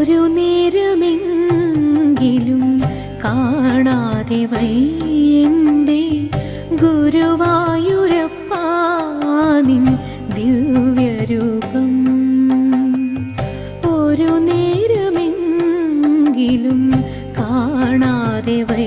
ഒരു നേരമെങ്കിലും കാണാതെ വൈന്റെ ഗുരുവായൂരപ്പാനിൻ ദിവ്യരൂപം. ഒരു നേരമെങ്കിലും കാണാതെ വൈ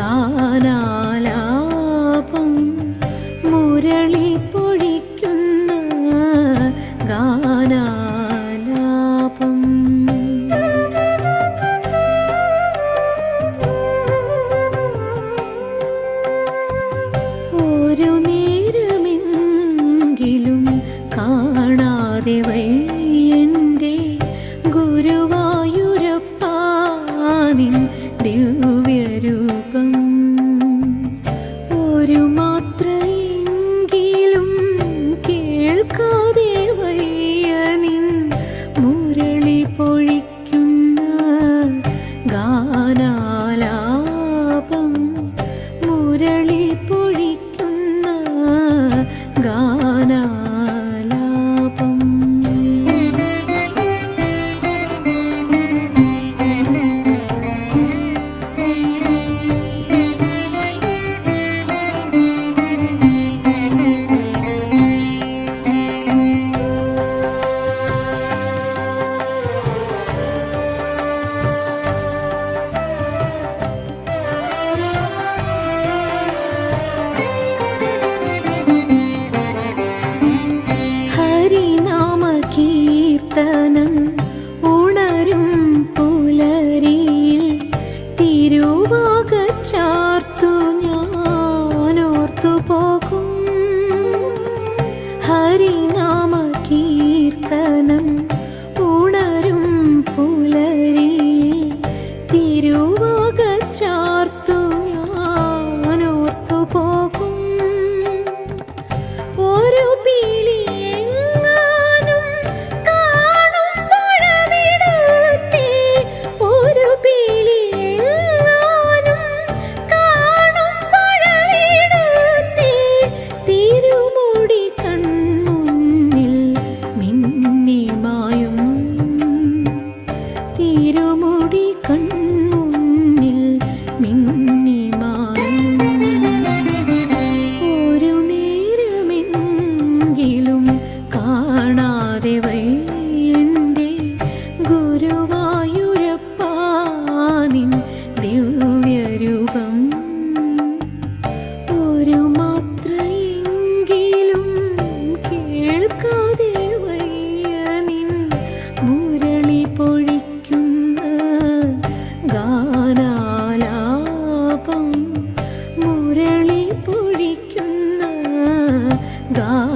ഗാനാലാപം മുരളി പൊഴിക്കുന്ന ഗാനാലാപം. ഒരു നേരമെങ്കിലും കാണാതെ വൈ ദിവ്യരൂപം yakın का